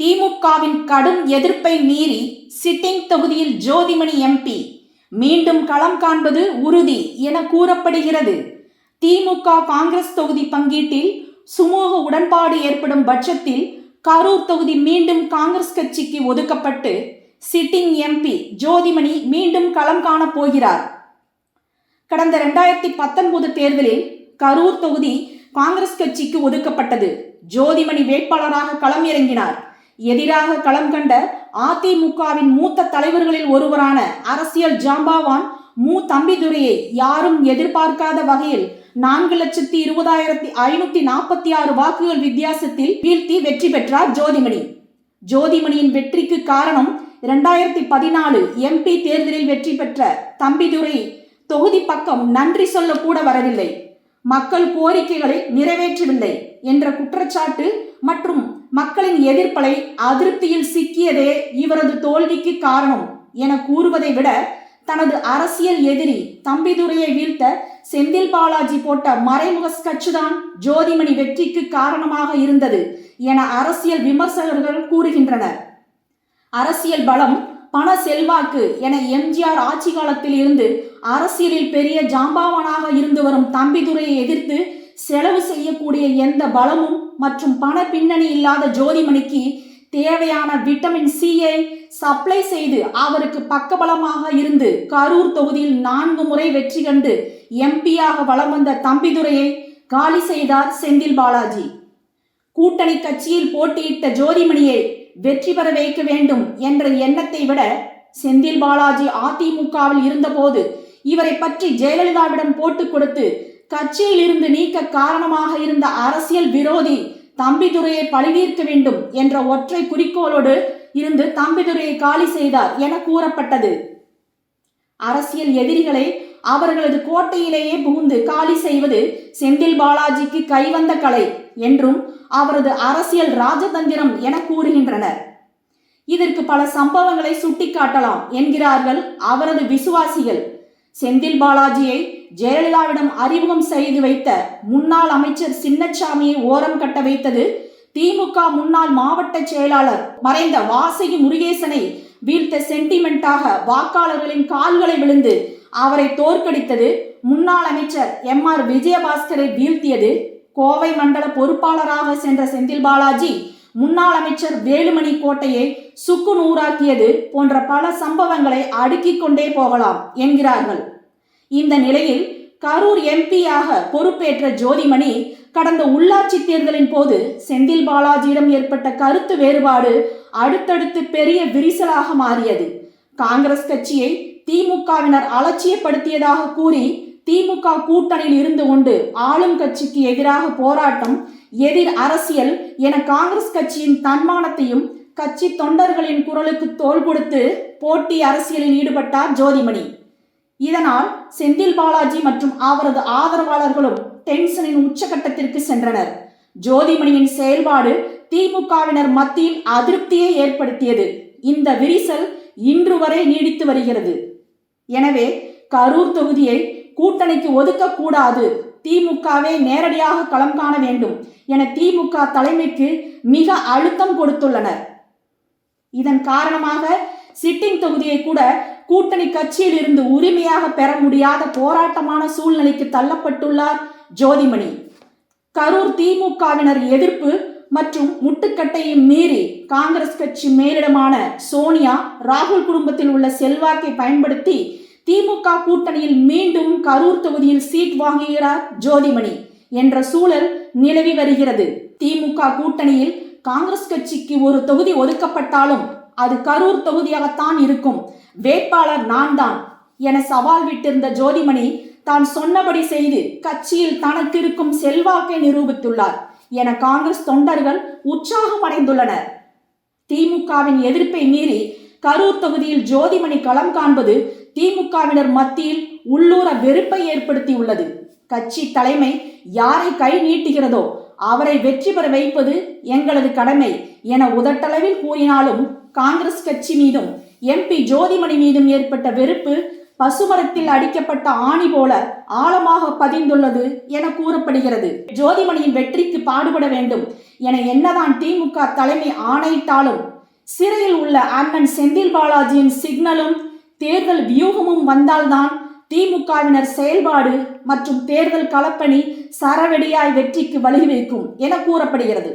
திமுகவின் கடும் எதிர்ப்பை மீறி சிட்டிங் தொகுதியில் ஜோதிமணி எம்பி மீண்டும் களம் காண்பது உறுதி என கூறப்படுகிறது. திமுக காங்கிரஸ் தொகுதி பங்கீட்டில் சுமூக உடன்பாடு ஏற்படும் பட்சத்தில் கரூர் தொகுதி மீண்டும் காங்கிரஸ் கட்சிக்கு ஒதுக்கப்பட்டு சிட்டிங் எம்பி ஜோதிமணி மீண்டும் களம் காணப் போகிறார். கடந்த ரெண்டாயிரத்தி பத்தொன்பது தேர்தலில் கரூர் தொகுதி காங்கிரஸ் கட்சிக்கு ஒதுக்கப்பட்டது. ஜோதிமணி வேட்பாளராக களம் இறங்கினார். எதிராக களம் கண்ட அதிமுகவின் மூத்த தலைவர்களில் ஒருவரான அரசியல் ஜாம்பாவான் மு. தம்பிதுரையை யாரும் எதிர்பார்க்காத வகையில் நான்கு லட்சத்தி இருபதாயிரத்தி ஐநூத்தி நாற்பத்தி ஆறு வாக்குகள் வித்தியாசத்தில் வீழ்த்தி வெற்றி பெற்றார் ஜோதிமணி. ஜோதிமணியின் வெற்றிக்கு காரணம் இரண்டாயிரத்தி பதினாலு எம்பி தேர்தலில் வெற்றி பெற்ற தம்பிதுரை. தொகுதி பக்கம் நன்றி சொல்ல கூட வரவில்லை. மக்கள் கோரிக்கைகளை நிறைவேற்றவில்லை என்ற குற்றச்சாட்டு மற்றும் மக்களின் எதிர்ப்பலை அதிருப்தியில் சிக்கியதே இவரது தோல்விக்கு காரணம் என கூறுவதை விட தனது அரசியல் எதிரி தம்பிதுரையை வீழ்த்த செந்தில் பாலாஜி போட்ட மறைமுக ஸ்கட்சுதான் ஜோதிமணி வெற்றிக்கு காரணமாக இருந்தது என அரசியல் விமர்சகர்கள் கூறுகின்றனர். அரசியல் பலம் பண செல்வாக்கு என எம்ஜிஆர் ஆட்சி காலத்தில் இருந்து அரசியலில் பெரிய ஜாம்பாவனாக இருந்து வரும் தம்பிதுரையை எதிர்த்து செலவு செய்யக்கூடிய எந்த பலமும் மற்றும் பண பின்னணி இல்லாத ஜோதிமணிக்கு தேவையான விட்டமின் சியை சப்ளை செய்து அவருக்கு பக்கபலமாக இருந்து கரூர் தொகுதியில் நான்கு முறை வெற்றி கண்டு எம்பியாக வலம் வந்த தம்பிதுரையை காலி செய்தார் செந்தில் பாலாஜி. கூட்டணி கட்சியில் போட்டியிட்ட ஜோதிமணியை வெற்றி பெற வைக்க வேண்டும் என்ற எண்ணத்தை விட செந்தில் பாலாஜி அதிமுகவில் இருந்தபோது இவரை பற்றி ஜெயலலிதாவிடம் போட்டுக் கொடுத்து கட்சியில் இருந்து நீக்க காரணமாக இருந்த அரசியல் விரோதி தம்பிதுரையை பழிநீர்க்க வேண்டும் என்ற ஒற்றை குறிக்கோளோடு இருந்து தம்பிதுரையை காலி செய்தார் என கூறப்பட்டது. அரசியல் எதிரிகளை அவர்களது கோட்டையிலேயே புகுந்து காலி செய்வது செந்தில் பாலாஜிக்கு கைவந்த கலை என்றும் அவரது அரசியல் ராஜதந்திரம் என கூறுகின்றனர். இதற்கு பல சம்பவங்களை சுட்டிக்காட்டலாம் என்கிறார்கள் அவரது விசுவாசிகள். செந்தில் பாலாஜியை ஜெயலலிதாவிடம் அறிமுகம் செய்து வைத்த முன்னாள் அமைச்சர் சின்னச்சாமியை ஓரம் கட்ட வைத்தது திமுக முன்னாள் மாவட்ட செயலாளர் மறைந்த வாசகி முருகேசனை வீழ்த்த சென்டிமெண்டாக வாக்காளர்களின் கால்களை விழுந்து அவரை தோற்கடித்தது முன்னாள் அமைச்சர் எம் ஆர் விஜயபாஸ்கரை வீழ்த்தியது. கோவை மண்டல பொறுப்பாளராக சென்ற செந்தில் பாலாஜி முன்னாள் அமைச்சர் வேலுமணி கோட்டையை சுக்கு நூறாக்கியது போன்ற பல சம்பவங்களை அடுக்கிக் கொண்டே போகலாம் என்கிறார்கள். இந்த நிலையில் கரூர் எம்பியாக பொறுப்பேற்ற ஜோதிமணி கடந்த உள்ளாட்சி தேர்தலின் போது செந்தில் பாலாஜியிடம் ஏற்பட்ட கருத்து வேறுபாடு அடுத்தடுத்து பெரிய விரிசலாக மாறியது. காங்கிரஸ் கட்சியை திமுகவினர் அலட்சியப்படுத்தியதாக கூறி திமுக கூட்டணியில் இருந்து கொண்டு ஆளும் கட்சிக்கு எதிராக போராட்டம் எதிர் அரசியல் என காங்கிரஸ் கட்சியின் தன்மானத்தையும் கட்சி தொண்டர்களின் குரலுக்கு தோல் கொடுத்து போட்டி அரசியலில் ஈடுபட்டார் ஜோதிமணி. இதனால் செந்தில் பாலாஜி மற்றும் அவரது ஆதரவாளர்களும் டென்ஷனின் உச்சகட்டத்திற்கு சென்றனர். ஜோதிமணியின் செயல்பாடு திமுகவினர் மத்தியில் அதிருப்தியை ஏற்படுத்தியது. இந்த விரிசல் இன்று வரை நீடித்து வருகிறது. எனவே கரூர் தொகுதியை கூட்டணிக்கு ஒதுக்கக்கூடாது. திமுகவே நேரடியாக களம் காண வேண்டும் என திமுக தலைமைக்கு மிக அழுத்தம் கொடுத்துள்ளனர். இதன் காரணமாக சிட்டிங் தொகுதியை கூட கூட்டணி கட்சியில் இருந்து உரிமையாக பெற முடியாத போராட்டமான சூழ்நிலைக்கு தள்ளப்பட்டுள்ளார் ஜோதிமணி. கரூர் திமுகவினர் எதிர்ப்பு மற்றும் முட்டுக்கட்டையை மீறி காங்கிரஸ் கட்சி மேலிடமான சோனியா ராகுல் குடும்பத்தில் உள்ள செல்வாக்கை பயன்படுத்தி திமுக கூட்டணியில் மீண்டும் கரூர் தொகுதியில் சீட் வாங்குகிறார் ஜோதிமணி என்ற சூழல் நிலவி வருகிறது. திமுக கூட்டணியில் காங்கிரஸ் கட்சிக்கு ஒரு தொகுதி ஒதுக்கப்பட்டாலும் அது கரூர் தொகுதியாகத்தான் இருக்கும். வேட்பாளர் நான் தான் என சவால் விட்டிருந்த ஜோதிமணி தான் சொன்னபடி செய்து கட்சியில் தனக்கு இருக்கும் செல்வாக்கை நிரூபித்துள்ளார் என காங்கிரஸ் தொண்டர்கள் உற்சாகம் அடைந்துள்ளனர். திமுகவின் எதிர்ப்பை மீறி கரூர் தொகுதியில் ஜோதிமணி களம் காண்பது திமுகவினர் மத்தியில் உள்ளூர வெறுப்பை ஏற்படுத்தியுள்ளது. கட்சி தலைமை யாரை கை நீட்டுகிறதோ அவரை வெற்றி பெற வைப்பது எங்களது கடமை என உதட்டளவில் கூறினாலும் காங்கிரஸ் கட்சி மீதும் எம்பி ஜோதிமணி மீதும் ஏற்பட்ட வெறுப்பு பசுமரத்தில் அடிக்கப்பட்ட ஆணி போல ஆழமாக பதிந்துள்ளது என கூறப்படுகிறது. ஜோதிமணியின் வெற்றிக்கு பாடுபட வேண்டும் என என்னதான் திமுக தலைமை ஆணையிட்டாலும் சிறையில் உள்ள அண்ணன் செந்தில் பாலாஜியின் சிக்னலும் தேர்தல் வியூகமும் வந்தால்தான் திமுகவினர் செயல்பாடு மற்றும் தேர்தல் களப்பணி சரவெடியாய் வெற்றிக்கு வழிவகுக்கும் என கூறப்படுகிறது.